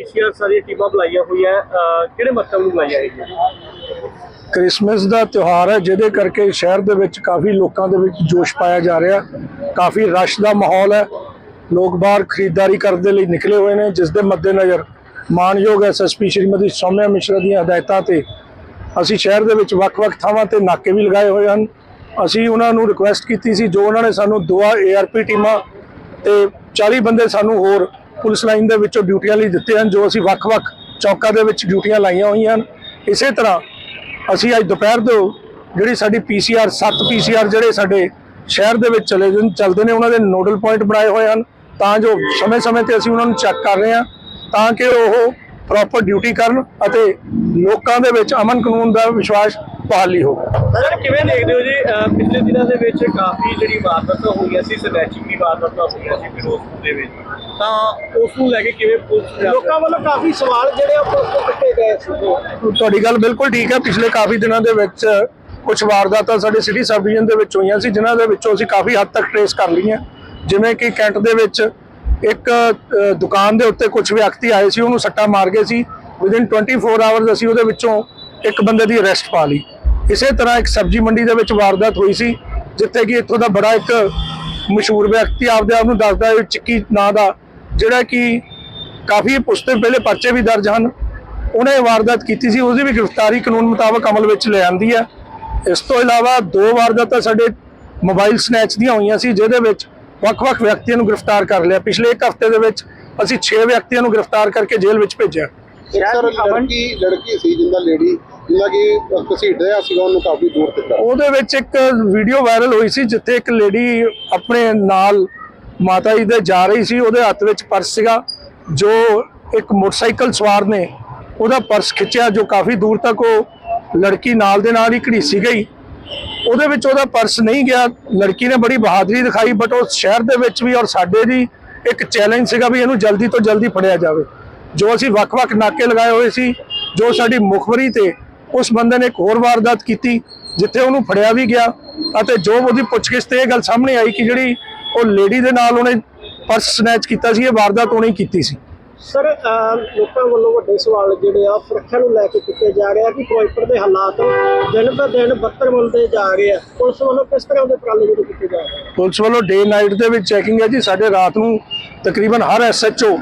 PCR ਸਾਰੀਆਂ ਟੀਮਾਂ ਬੁਲਾਈਆਂ ਹੋਈਆਂ ਕਿਹੜੇ ਮਕਸਦ ਨੂੰ ਬੁਲਾਈਆਂ ਗਈਆਂ? ਕ੍ਰਿਸਮਸ ਦਾ ਤਿਉਹਾਰ ਹੈ, ਜਿਹਦੇ ਕਰਕੇ ਸ਼ਹਿਰ ਦੇ ਵਿੱਚ ਕਾਫੀ ਲੋਕਾਂ ਦੇ ਵਿੱਚ ਜੋਸ਼ ਪਾਇਆ ਜਾ ਰਿਹਾ ਕਾਫੀ ਰਸ਼ ਦਾ ਮਾਹੌਲ ਹੈ। ਲੋਕ ਬਾਹਰ ਖਰੀਦਦਾਰੀ ਕਰਨ ਦੇ ਲਈ ਨਿਕਲੇ ਹੋਏ ਨੇ, ਜਿਸ ਦੇ ਮੱਦੇਨਜ਼ਰ ਮਾਨਯੋਗ ਐਸਐਸਪੀ ਸ਼੍ਰੀਮਤੀ ਸੌਮਿਆ ਮਿਸ਼ਰਾ ਦੀਆਂ ਹਦਾਇਤਾਂ ਤੇ ਅਸੀਂ ਸ਼ਹਿਰ ਦੇ ਵਿੱਚ ਵੱਖ-ਵੱਖ ਥਾਵਾਂ ਤੇ ਨਾਕੇ ਵੀ ਲਗਾਏ ਹੋਏ ਹਨ। ਅਸੀਂ ਉਹਨਾਂ ਨੂੰ ਰਿਕੁਐਸਟ ਕੀਤੀ ਸੀ, ਜੋ ਉਹਨਾਂ ਨੇ ਸਾਨੂੰ ਦੋ ਏਆਰਪੀ ਟੀਮਾਂ ਤੇ 40 ਬੰਦੇ ਸਾਨੂੰ ਹੋਰ ਪੁਲਿਸ ਲਾਈਨ ਦੇ ਵਿੱਚੋਂ ਡਿਊਟੀਆਂ ਲਈ ਦਿੱਤੇ ਹਨ, ਜੋ ਅਸੀਂ ਵੱਖ-ਵੱਖ ਚੌਕਾਂ ਦੇ ਵਿੱਚ ਡਿਊਟੀਆਂ ਲਾਈਆਂ ਹੋਈਆਂ ਹਨ। ਇਸੇ ਤਰ੍ਹਾਂ ਅਸੀਂ ਅੱਜ ਦੁਪਹਿਰ ਤੋਂ ਜਿਹੜੀ ਸਾਡੀ ਪੀਸੀਆਰ 7 ਪੀਸੀਆਰ ਜਿਹੜੇ ਸਾਡੇ ਸ਼ਹਿਰ ਦੇ ਵਿੱਚ ਚਲੇ ਜਨ, ਚੱਲਦੇ ਨੇ, ਉਹਨਾਂ ਦੇ ਨੋਡਲ ਪੁਆਇੰਟ ਬਣਾਏ ਹੋਏ ਹਨ। ਤਾਂ ਜੋ ਸਮੇਂ-ਸਮੇਂ ਤੇ ਅਸੀਂ ਉਹਨਾਂ ਨੂੰ ਚੈੱਕ ਕਰ ਰਹੇ ਹਾਂ, ਤਾਂ ਕਿ ਉਹ ਪ੍ਰੋਪਰ ਡਿਊਟੀ ਕਰਨ ਅਤੇ ਲੋਕਾਂ ਦੇ ਵਿੱਚ ਅਮਨ ਕਾਨੂੰਨ ਦਾ ਵਿਸ਼ਵਾਸ ਬਹਾਲੀ ਹੋਵੇ। ਸਰ ਕਿਵੇਂ ਦੇਖਦੇ ਹੋ ਜੀ? ਅਹ ਪਿਛਲੇ ਦਿਨਾਂ ਦੇ ਵਿੱਚ ਕਾਫੀ ਜਿਹੜੀ ਵਾਰਦਾਤਾਂ ਹੋਈਆਂ ਸੀ ਸਨੈਚਿੰਗ ਦੀ ਵਾਰਦਾਤਾਂ ਹੋਈਆਂ ਸੀ ਫਿਰੋਜ਼ਪੁਰ ਦੇ ਵਿੱਚ। ਤਾਂ ਉਸ ਨੂੰ ਲੈ ਕੇ ਕਿਵੇਂ ਪੁਲਿਸ ਲੋਕਾਂ ਵੱਲੋਂ ਕਾਫੀ ਸਵਾਲ ਜਿਹੜੇ ਉਹ ਪੁਲਿਸ ਤੋਂ ਕੱਟੇ ਗਏ ਸੀ। ਤੁਹਾਡੀ ਗੱਲ ਬਿਲਕੁਲ ਠੀਕ ਹੈ। ਪਿਛਲੇ ਕਾਫੀ ਦਿਨਾਂ ਦੇ ਵਿੱਚ ਕੁਝ ਵਾਰਦਾਤਾਂ ਸਾਡੇ ਸਿਟੀ ਸਬ ਡਿਵੀਜ਼ਨ ਦੇ ਵਿੱਚ ਹੋਈਆਂ ਸੀ ਜਿਨ੍ਹਾਂ ਦੇ ਵਿੱਚੋਂ ਅਸੀਂ ਕਾਫੀ ਹੱਦ ਤੱਕ ਟ੍ਰੇਸ ਕਰ ਲਈਆਂ। ਜਿਵੇਂ ਕਿ ਕੈਂਟ ਦੇ ਵਿੱਚ ਇੱਕ ਅ, ਦੁਕਾਨ ਦੇ ਉੱਤੇ ਕੁਝ ਵਿਅਕਤੀ ਆਏ ਸੀ ਉਹਨੂੰ ਸੱਟਾ ਮਾਰ ਗਏ ਸੀ। ਵਿਦਿਨ 24 ਆਵਰਸ ਅਸੀਂ ਉਹਦੇ ਵਿੱਚੋਂ ਇੱਕ ਬੰਦੇ ਦੀ ਅਰੈਸਟ ਪਾ ਲਈ। ਇਸੇ ਤਰ੍ਹਾਂ ਇੱਕ ਸਬਜ਼ੀ ਮੰਡੀ ਦੇ ਵਿੱਚ ਵਾਰਦਾਤ ਹੋਈ ਸੀ ਜਿੱਥੇ ਕਿ ਇੱਥੋਂ ਦਾ ਬੜਾ ਇੱਕ ਮਸ਼ਹੂਰ ਵਿਅਕਤੀ ਆਪਦੇ ਆਪ ਨੂੰ ਦੱਸਦਾ ਹੈ ਚਿੱਕੀ ਨਾਂ ਦਾ ਜਿਹੜਾ ਕਿ ਕਾਫੀ ਪੁਸਤੇ ਪਹਿਲੇ ਪਰਚੇ ਵੀ ਦਰਜ ਹਨ। ਉਹਨੇ ਵਾਰਦਾਤ ਕੀਤੀ ਸੀ ਉਹਦੀ ਵੀ ਗ੍ਰਿਫਤਾਰੀ ਕਾਨੂੰਨ ਮੁਤਾਬਕ ਅਮਲ ਵਿੱਚ ਲੈ ਆਂਦੀ ਹੈ। ਇਸ ਤੋਂ ਇਲਾਵਾ ਦੋ ਵਾਰਦਾਤਾਂ ਸਾਡੇ ਮੋਬਾਈਲ ਸਨੈਚ ਦੀਆਂ ਹੋਈਆਂ ਸੀ ਜਿਹਦੇ ਵਿੱਚ ਵੱਖ-ਵੱਖ ਵਿਅਕਤੀਆਂ ਨੂੰ ਗ੍ਰਿਫਤਾਰ ਕਰ ਲਿਆ। ਪਿਛਲੇ ਇੱਕ ਹਫ਼ਤੇ ਦੇ ਵਿੱਚ ਅਸੀਂ 6 ਵਿਅਕਤੀਆਂ ਨੂੰ ਗ੍ਰਿਫਤਾਰ ਕਰਕੇ ਜੇਲ੍ਹ ਵਿੱਚ ਭੇਜਿਆ। ਸਰ ਲੜਕੀ ਲੜਕੀ ਸੀ ਜਿੰਦਾ ਲੇਡੀ। ਜਿੰਦਾ ਕਿ ਘਸੀਟ ਰਿਹਾ ਸੀਗਾ, ਉਹਨੂੰ ਕਾਫੀ ਦੂਰ ਤੱਕ ਉਹਦੇ ਵਿੱਚ ਇੱਕ ਵੀਡੀਓ ਵਾਇਰਲ ਹੋਈ ਸੀ, ਜਿੱਥੇ ਇੱਕ ਲੇਡੀ ਆਪਣੇ ਨਾਲ ਮਾਤਾ ਜੀ ਦੇ ਜਾ ਰਹੀ ਸੀ, ਉਹਦੇ ਹੱਥ ਵਿੱਚ ਪਰਸ ਸੀਗਾ, ਜੋ ਇੱਕ ਮੋਟਰਸਾਈਕਲ ਸਵਾਰ ਨੇ, ਉਹਦਾ ਪਰਸ ਖਿੱਚਿਆ, ਜੋ ਕਾਫੀ ਦੂਰ ਤੱਕ ਉਹ ਲੜਕੀ ਨਾਲ ਦੇ ਨਾਲ ਹੀ ਘੜੀਸੀ ਗਈ। ਉਹਦੇ ਵਿੱਚ ਉਹਦਾ ਪਰਸ ਨਹੀਂ ਗਿਆ, ਲੜਕੀ ਨੇ ਬੜੀ ਬਹਾਦਰੀ ਦਿਖਾਈ ਬਟ ਉਹ ਸ਼ਹਿਰ ਦੇ ਵਿੱਚ ਵੀ ਔਰ ਸਾਡੇ ਦੀ ਇੱਕ ਚੈਲੰਜ ਸੀਗਾ ਵੀ ਇਹਨੂੰ ਜਲਦੀ ਤੋਂ ਜਲਦੀ ਫੜਿਆ ਜਾਵੇ। ਜੋ ਅਸੀਂ ਵੱਖ-ਵੱਖ ਨਾਕੇ ਲਗਾਏ ਹੋਏ ਸੀ, ਜੋ ਸਾਡੀ ਮੁਖਬਰੀ ਤੇ ਉਸ ਬੰਦੇ ਨੇ ਇੱਕ ਹੋਰ ਵਾਰਦਾਤ ਕੀਤੀ ਜਿੱਥੇ ਉਹਨੂੰ ਫੜਿਆ ਵੀ ਗਿਆ ਅਤੇ ਜੋ ਉਹਦੀ ਪੁੱਛਗਿੱਛ ਤੇ ਇਹ ਗੱਲ ਸਾਹਮਣੇ ਆਈ ਕਿ ਜਿਹੜੀ ਉਹ ਲੇਡੀ ਦੇ ਨਾਲ ਉਹਨੇ ਪਰਸ ਸਨੈਚ ਕੀਤਾ ਸੀ ਇਹ ਵਾਰਦਾਤ ਉਹਨੇ ਕੀਤੀ ਸੀ। ਸਰ ਲੋਕਾਂ ਵੱਲੋਂ ਵੱਡੇ ਸਵਾਲ ਜਿਹੜੇ ਆ ਸੁਰੱਖਿਆ ਨੂੰ ਲੈ ਕੇ ਕੀਤੇ ਜਾ ਰਹੇ ਆ ਕਿ ਫਿਰੋਜ਼ਪੁਰ ਦੇ ਹਾਲਾਤ ਦਿਨ ਬ ਦਿਨ ਬੱਤਰ ਬਣਦੇ ਜਾ ਰਹੇ ਆ। ਪੁਲਿਸ ਵੱਲੋਂ ਕਿਸ ਤਰ੍ਹਾਂ ਦੇ ਉਪਰਾਲੇ ਜਿਹੜੇ ਕੀਤੇ ਜਾ ਰਹੇ ਪੁਲਿਸ ਵੱਲੋਂ ਡੇ ਨਾਈਟ ਦੇ ਵਿੱਚ ਚੈਕਿੰਗ ਹੈ ਜੀ ਸਾਡੇ ਰਾਤ ਨੂੰ ਤਕਰੀਬਨ ਹਰ ਐਸਐਚਓ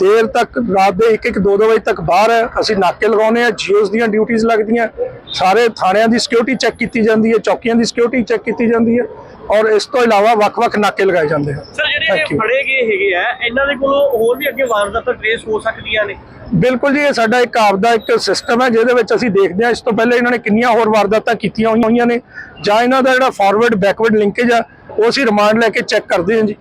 ਦੇਰ ਤੱਕ ਰਾਤ ਦੇ 1-1 2-2 ਵਜੇ ਤੱਕ ਬਾਹਰ ਹੈ। ਅਸੀਂ ਨਾਕੇ ਲਗਾਉਨੇ ਆ ਜੀਓਸ ਦੀਆਂ ਡਿਊਟੀਆਂ ਲੱਗਦੀਆਂ। ਸਾਰੇ ਥਾਣਿਆਂ ਦੀ ਸਿਕਿਉਰਿਟੀ ਚੈੱਕ ਕੀਤੀ ਜਾਂਦੀ ਹੈ ਚੌਕੀਆਂ ਦੀ ਸਿਕਿਉਰਿਟੀ ਚੈੱਕ ਕੀਤੀ ਜਾਂਦੀ ਹੈ ਔਰ ਇਸ ਤੋਂ ਇਲਾਵਾ ਵੱਖ-ਵੱਖ ਨਾਕੇ ਲਗਾਏ ਜਾਂਦੇ ਹਨ। ਸਰ ਜਿਹੜੇ ਇਹ. ਫੜੇ ਗਏ ਹੈਗੇ ਆ ਇਹਨਾਂ ਦੇ ਕੋਲੋਂ ਹੋਰ ਵੀ ਅੱਗੇ ਵਾਰਦਾਤਾਂ ਟ੍ਰੇਸ ਹੋ ਸਕਦੀਆਂ ਨੇ? ਬਿਲਕੁਲ ਜੀ ਇਹ ਸਾਡਾ ਇੱਕ ਆਪਦਾ ਇੱਕ ਸਿਸਟਮ ਹੈ ਜਿਹਦੇ ਵਿੱਚ ਅਸੀਂ ਦੇਖਦੇ ਹਾਂ ਇਸ ਤੋਂ ਪਹਿਲੇ ਇਹਨਾਂ ਨੇ ਕਿੰਨੀਆਂ ਹੋਰ ਵਾਰਦਾਤਾਂ ਕੀਤੀਆਂ ਹੋਈਆਂ ਨੇ ਜਾਂ ਇਹਨਾਂ ਦਾ ਜਿਹੜਾ ਫਾਰਵਰਡ ਬੈਕਵਰਡ ਲਿੰਕੇਜ ਆ ਉਹ ਅਸੀਂ ਰਿਮਾਂਡ ਲੈ ਕੇ ਚੈੱਕ ਕਰਦੇ ਹਾਂ ਜੀ।